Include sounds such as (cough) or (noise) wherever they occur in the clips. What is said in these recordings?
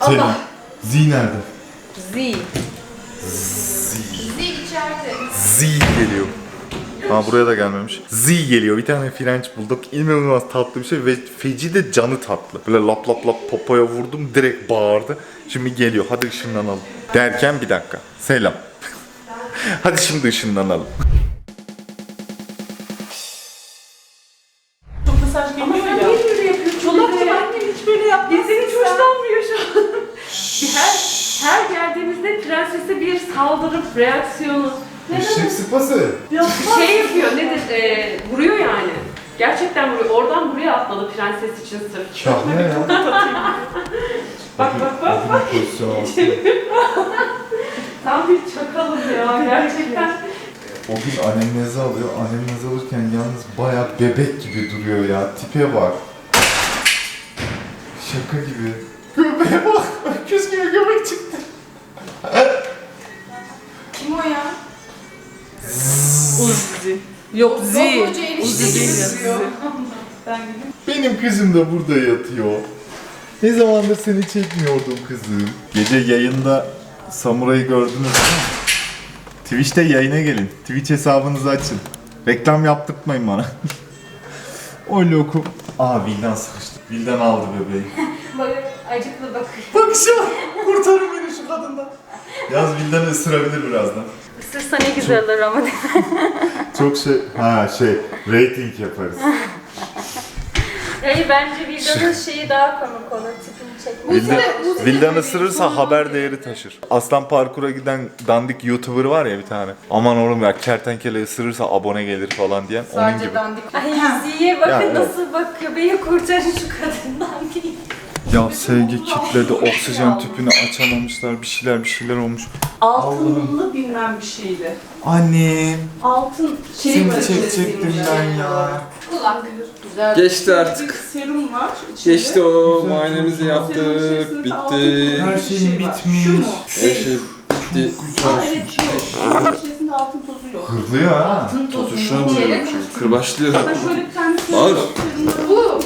Z nerede? Z. Zil içeride. Z geliyor. Ha buraya da gelmemiş. Z geliyor. Bir tane French bulduk. İnanılmaz tatlı bir şey ve feci de canı tatlı. Böyle lap lap lap popoya vurdum direkt bağırdı. Şimdi geliyor. Hadi ışınlanalım. Derken bir dakika. Selam. (laughs) Hadi şimdi ışınlanalım. Bir saldırıp reaksiyonu. Neden? sıpası. Şey yapıyor nedir? E, vuruyor yani. Gerçekten vuruyor. Oradan buraya atladı prenses için sırf. Şahane ya. (laughs) Bak bak bak. bak. Tam bir çakalım ya gerçekten. O gün annem neze alıyor. Annem neze alırken yalnız bayağı bebek gibi duruyor ya. Tipe bak. Şaka gibi. Uzi. Yok Z. Enişte Uzi gibi değil ya, duruyor. Uzi. Ben gideyim. Benim kızım da burada yatıyor. Ne zamandır seni çekmiyordum kızım. Gece yayında Samuray'ı gördünüz değil mi? Twitch'te yayına gelin. Twitch hesabınızı açın. Reklam yaptırtmayın bana. (laughs) o lokum. Aa Vildan sıkıştı. Vildan aldı bebeği. (laughs) Böyle acıklı bakıyor. Bak şu an. Kurtarın beni şu kadından. Yaz Vildan'ı ısırabilir birazdan. Isırsa ne güzel olur ama. (laughs) Çok şey, ha şey, rating yaparız. (laughs) Hey bence Vilda'nın şeyi daha komik olur tipini çekmek. Vildan, Vildan ısırırsa haber değeri taşır. Aslan parkura giden dandik YouTuber var ya bir tane. Aman oğlum ya kertenkele ısırırsa abone gelir falan diyen onun Sadece gibi. dandik. Ay Ziye bakın Ya, evet. nasıl bakıyor. Beni kurtarın şu kadından diye. Ya sevgi kitledi, oksijen tüpünü açamamışlar, bir şeyler bir şeyler olmuş. Altınlı bilmem bir şeydi. Annem, Altın şey seni var çekecektim içerisinde. ben ya. Kulak. Güzel. Geçti Bir artık. serum var. içinde. Geçti o Güzel. muayenemizi Serumun yaptık. içerisinde altın Bitti. Her tozu bir şeyin şey var. bitmiş. Şu mu? Her şey bitti. Aa, evet yok. Serumun içerisinde altın tozu yok. Hırlıyor ha. Altın tozu. Tutuşuna vuruyorum şu. Kırbaçlıyor. Ben şöyle bir tane Var. Bu.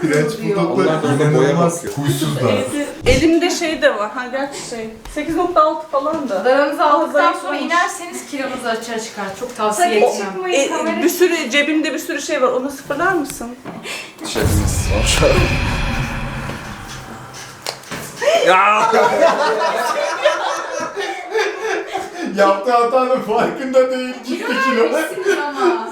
French kızıl diyor. Onlar da orada boya bakıyor. huysuzlar. Elimde şey de var. Ha gerçi şey. 8.6 falan da. Darınızı aldıktan zayıf sonra olmuş. inerseniz kilonuz açığa çıkar. Çok tavsiye Sakın edeceğim. çıkmayın E, kamera. bir sürü cebimde bir sürü şey var. Onu sıfırlar mısın? Şefimiz. Ya! Yaptığı hatanın farkında değil. Gitti kilo. Vermişsindir ama.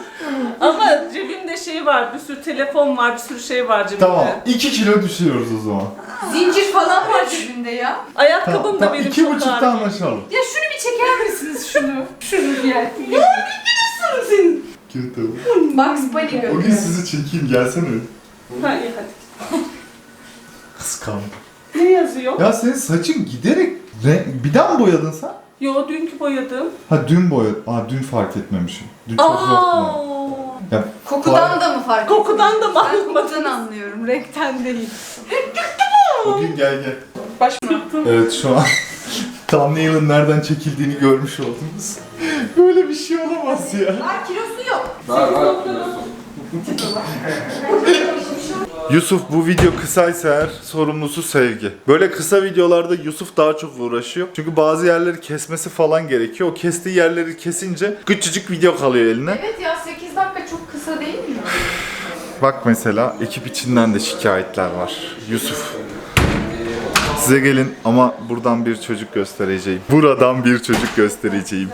Ama cebimde şey var. Bir sürü telefon var. Bir sürü şey var cebimde. Tamam, 2 kilo düşüyoruz o zaman. Zincir falan var cebinde ya. Ayakkabım Tamam, da tamam. benim iki çok buçukta ağır. anlaşalım. Ya şunu bir çeker misiniz şunu? (laughs) Şunu bir yer. Senin. Kötü. Bugs Bunny O gün görüyor. sizi çekeyim gelsene. Ha iyi hadi. Kıskandım. Ne yazıyor? Ya senin saçın giderek renk... Bir daha mı boyadın sen? Yo dünkü boyadım. Ha dün boyadın. Aa dün fark etmemişim. Dün çok yoktu. Ya, Kokudan da mı fark Kokudan da mı Ben anlamadın? anlıyorum. Renkten değil. bugün gel gel. Baş Evet şu an (laughs) thumbnail'ın nereden çekildiğini görmüş oldunuz. Böyle bir şey olamaz ya. Var kilosu yok. Var var. (laughs) Yusuf bu video kısaysa eğer sorumlusu sevgi. Böyle kısa videolarda Yusuf daha çok uğraşıyor. Çünkü bazı yerleri kesmesi falan gerekiyor. O kestiği yerleri kesince küçücük video kalıyor eline. Evet ya 8 dakika çok kısa değil mi? Bak mesela ekip içinden de şikayetler var. Yusuf. Size gelin ama buradan bir çocuk göstereceğim. Buradan bir çocuk göstereceğim.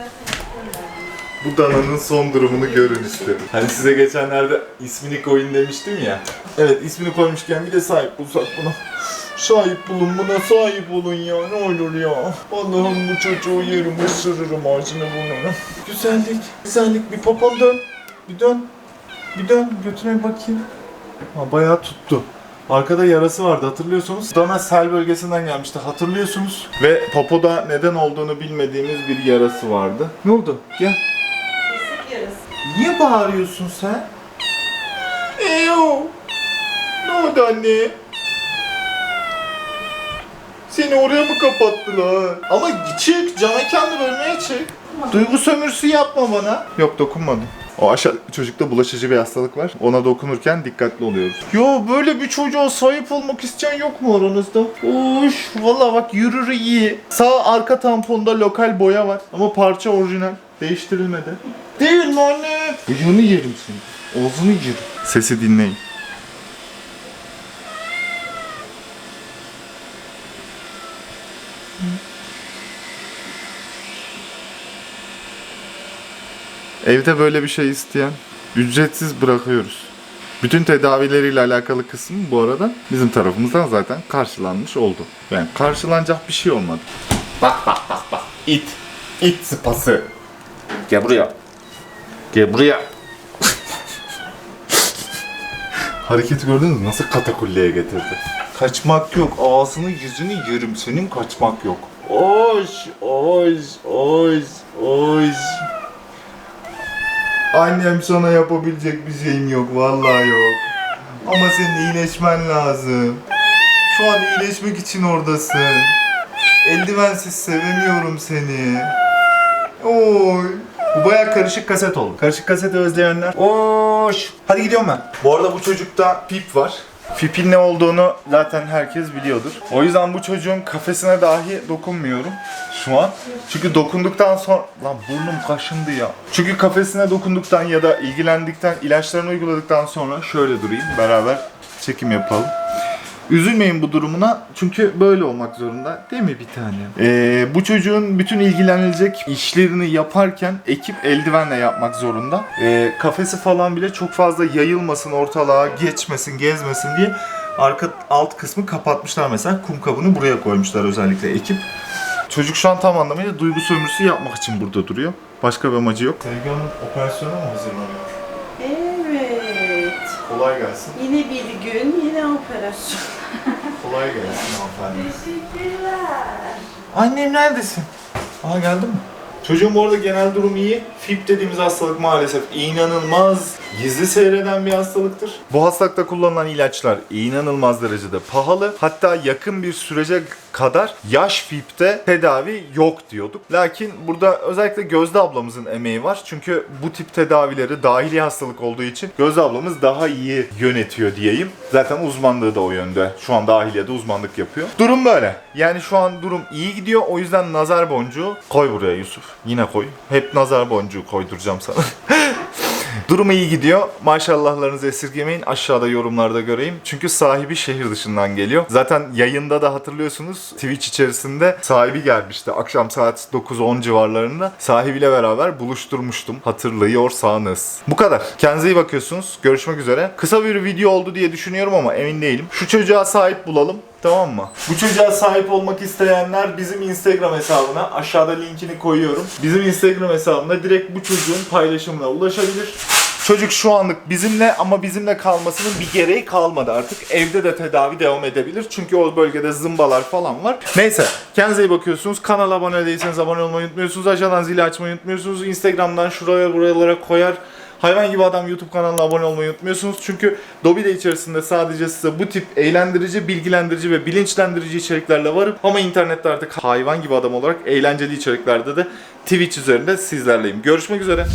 Bu dananın son durumunu görün istedim. Hani size geçenlerde ismini koyun demiştim ya. Evet ismini koymuşken bir de sahip bulsak buna. Sahip bulun buna sahip olun ya ne olur ya. Allah'ım bu çocuğu yerim ısırırım ağzını burnunu. Güzellik, güzellik bir popon dön. Bir dön. Bir dön götüne bakayım. Ha, bayağı tuttu. Arkada yarası vardı hatırlıyorsunuz. Dana sel bölgesinden gelmişti hatırlıyorsunuz. Ve popoda neden olduğunu bilmediğimiz bir yarası vardı. Ne oldu? Gel. Niye bağırıyorsun sen? Eyo. Ne oldu anne? Seni oraya mı kapattılar? Ama çık, cana kendi bölmeye çık. Duygu sömürüsü yapma bana. Yok dokunmadım. O aşağı çocukta bulaşıcı bir hastalık var. Ona dokunurken dikkatli oluyoruz. Yo böyle bir çocuğa sahip olmak isteyen yok mu aranızda? Uş valla bak yürür iyi. Sağ arka tamponda lokal boya var. Ama parça orijinal. Değiştirilmedi. Değil mi anne? Bıyığını yerim seni. Ağzını yerim. Sesi dinleyin. Evde böyle bir şey isteyen ücretsiz bırakıyoruz. Bütün tedavileriyle alakalı kısmı bu arada bizim tarafımızdan zaten karşılanmış oldu. Yani karşılanacak bir şey olmadı. Bak bak bak bak. İt. İt sıpası. Gel buraya. Gel buraya. (laughs) Hareketi gördünüz mü? Nasıl katakulleye getirdi. Kaçmak yok. Ağzını yüzünü yerim. Senin kaçmak yok. Oş, oş, oş, oş. Annem sana yapabilecek bir şeyim yok. Vallahi yok. Ama senin iyileşmen lazım. Şu an iyileşmek için oradasın. Eldivensiz sevemiyorum seni. Oy. Bu baya karışık kaset oldu. Karışık kaseti özleyenler. Oş. Hadi gidiyorum ben. Bu arada bu çocukta pip var. Pipin ne olduğunu zaten herkes biliyordur. O yüzden bu çocuğun kafesine dahi dokunmuyorum şu an. Çünkü dokunduktan sonra... Lan burnum kaşındı ya. Çünkü kafesine dokunduktan ya da ilgilendikten, ilaçlarını uyguladıktan sonra şöyle durayım. Beraber çekim yapalım. Üzülmeyin bu durumuna çünkü böyle olmak zorunda değil mi bir tane? Ee, bu çocuğun bütün ilgilenilecek işlerini yaparken ekip eldivenle yapmak zorunda. Ee, kafesi falan bile çok fazla yayılmasın ortalığa, geçmesin, gezmesin diye arka alt kısmı kapatmışlar mesela. Kum kabını buraya koymuşlar özellikle ekip. Çocuk şu an tam anlamıyla duygu sömürüsü yapmak için burada duruyor. Başka bir amacı yok. Sevgi Hanım operasyona mı hazırlanıyor? Kolay gelsin. Yine bir gün, yine operasyon. (laughs) Kolay gelsin hanımefendi. Teşekkürler. Annem neredesin? Aa geldin mi? Çocuğun bu arada genel durum iyi. FIP dediğimiz hastalık maalesef inanılmaz gizli seyreden bir hastalıktır. Bu hastalıkta kullanılan ilaçlar inanılmaz derecede pahalı. Hatta yakın bir sürece kadar yaş FIP'te tedavi yok diyorduk. Lakin burada özellikle Gözde ablamızın emeği var. Çünkü bu tip tedavileri dahili hastalık olduğu için Gözde ablamız daha iyi yönetiyor diyeyim. Zaten uzmanlığı da o yönde. Şu an dahiliyede uzmanlık yapıyor. Durum böyle. Yani şu an durum iyi gidiyor. O yüzden nazar boncuğu koy buraya Yusuf. Yine koy. Hep nazar boncuğu koyduracağım sana. (laughs) Durum iyi gidiyor. Maşallahlarınızı esirgemeyin. Aşağıda yorumlarda göreyim. Çünkü sahibi şehir dışından geliyor. Zaten yayında da hatırlıyorsunuz Twitch içerisinde sahibi gelmişti. Akşam saat 9-10 civarlarında sahibiyle beraber buluşturmuştum. Hatırlıyorsanız. Bu kadar. Kendinize iyi bakıyorsunuz. Görüşmek üzere. Kısa bir video oldu diye düşünüyorum ama emin değilim. Şu çocuğa sahip bulalım. Tamam mı? Bu çocuğa sahip olmak isteyenler bizim Instagram hesabına aşağıda linkini koyuyorum. Bizim Instagram hesabına direkt bu çocuğun paylaşımına ulaşabilir. Çocuk şu anlık bizimle ama bizimle kalmasının bir gereği kalmadı artık. Evde de tedavi devam edebilir. Çünkü o bölgede zımbalar falan var. Neyse kendinize iyi bakıyorsunuz. Kanala abone değilseniz abone olmayı unutmuyorsunuz. Aşağıdan zili açmayı unutmuyorsunuz. Instagram'dan şuraya buralara koyar. Hayvan gibi adam YouTube kanalına abone olmayı unutmuyorsunuz. Çünkü Dobby de içerisinde sadece size bu tip eğlendirici, bilgilendirici ve bilinçlendirici içeriklerle varım. Ama internette artık hayvan gibi adam olarak eğlenceli içeriklerde de Twitch üzerinde sizlerleyim. Görüşmek üzere.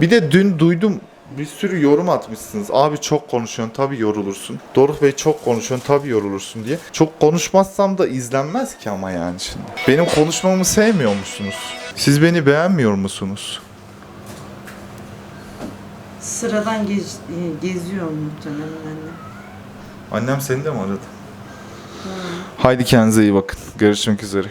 Bir de dün duydum bir sürü yorum atmışsınız. Abi çok konuşuyorsun tabii yorulursun. Doruk Bey çok konuşuyorsun tabii yorulursun diye. Çok konuşmazsam da izlenmez ki ama yani şimdi. Benim konuşmamı sevmiyor musunuz? Siz beni beğenmiyor musunuz? Sıradan gez, e, geziyor muhtemelen anne. Annem seni de mi aradı? Haydi kendinize iyi bakın. Görüşmek üzere.